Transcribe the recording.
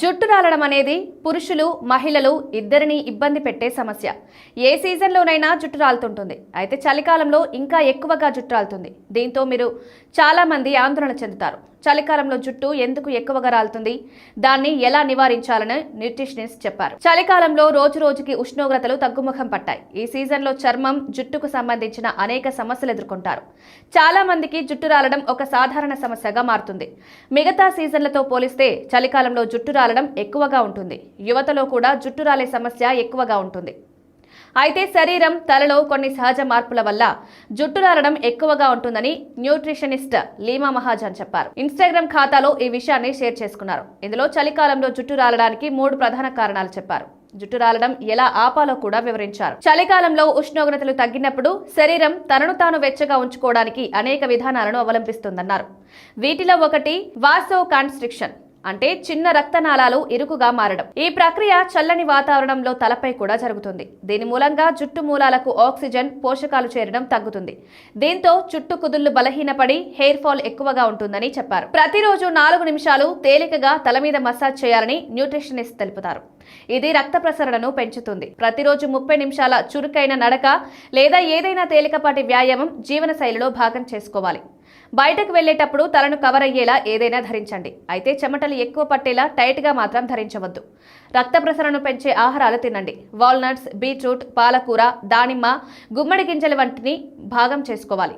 జుట్టు రాలడం అనేది పురుషులు మహిళలు ఇద్దరిని ఇబ్బంది పెట్టే సమస్య. ఏ సీజన్లోనైనా జుట్టు రాలుతుంటుంది. అయితే చలికాలంలో ఇంకా ఎక్కువగా జుట్టు రాలుతుంది. దీంతో మీరు చాలామంది ఆందోళన చెందుతారు. చలికాలంలో జుట్టు ఎందుకు ఎక్కువగా రాలుతుంది? దాన్ని ఎలా నివారించాలని న్యూట్రిషనిస్ట్ చెప్పారు. చలికాలంలో రోజు రోజుకి ఉష్ణోగ్రతలు తగ్గుముఖం పట్టాయి. ఈ సీజన్లో చర్మం జుట్టుకు సంబంధించిన అనేక సమస్యలు ఎదుర్కొంటారు. చాలా మందికి జుట్టు రాలడం ఒక సాధారణ సమస్యగా మారుతుంది. మిగతా సీజన్లతో పోలిస్తే చలికాలంలో జుట్టు రాలడం ఎక్కువగా ఉంటుంది. యువతలో కూడా జుట్టు రాలే సమస్య ఎక్కువగా ఉంటుంది. అయితే శరీరం తలలో కొన్ని సహజ మార్పుల వల్ల జుట్టు రాలడం ఎక్కువగా ఉంటుందని న్యూట్రిషనిస్ట్ లీమా మహాజన్ చెప్పారు. ఇన్స్టాగ్రామ్ ఖాతాలో ఈ విషయాన్ని షేర్ చేసుకున్నారు. ఇందులో చలికాలంలో జుట్టు రాలడానికి మూడు ప్రధాన కారణాలు చెప్పారు. జుట్టు రాలడం ఎలా ఆపాలో కూడా వివరించారు. చలికాలంలో ఉష్ణోగ్రతలు తగ్గినప్పుడు శరీరం తనను తాను వెచ్చగా ఉంచుకోవడానికి అనేక విధానాలను అవలంబిస్తుందన్నారు. వీటిలో ఒకటి వాసో కాన్స్ట్రిక్షన్. అంటే చిన్న రక్తనాళాలు ఇరుకుగా మారడం. ఈ ప్రక్రియ చల్లని వాతావరణంలో తలపై కూడా జరుగుతుంది. దీని మూలంగా జుట్టు మూలాలకు ఆక్సిజన్ పోషకాలు చేరడం తగ్గుతుంది. దీంతో చుట్టు కుదుళ్ళు బలహీనపడి హెయిర్ ఫాల్ ఎక్కువగా ఉంటుందని చెప్పారు. ప్రతిరోజు నాలుగు నిమిషాలు తేలికగా తల మీద మసాజ్ చేయాలని న్యూట్రిషనిస్ట్ తెలుపుతారు. ఇది రక్త ప్రసరణను పెంచుతుంది. ప్రతిరోజు ముప్పై నిమిషాల చురుకైన నడక లేదా ఏదైనా తేలికపాటి వ్యాయామం జీవనశైలిలో భాగం చేసుకోవాలి. బయటకు వెళ్ళేటప్పుడు తలను కవర్ అయ్యేలా ఏదైనా ధరించండి. అయితే చెమటలు ఎక్కువ పట్టేలా టైట్గా మాత్రం ధరించవద్దు. రక్త ప్రసరణను పెంచే ఆహారాలు తినండి. వాల్నట్స్ బీట్రూట్ పాలకూర దానిమ్మ గుమ్మడి గింజల వంటిని భాగం చేసుకోవాలి.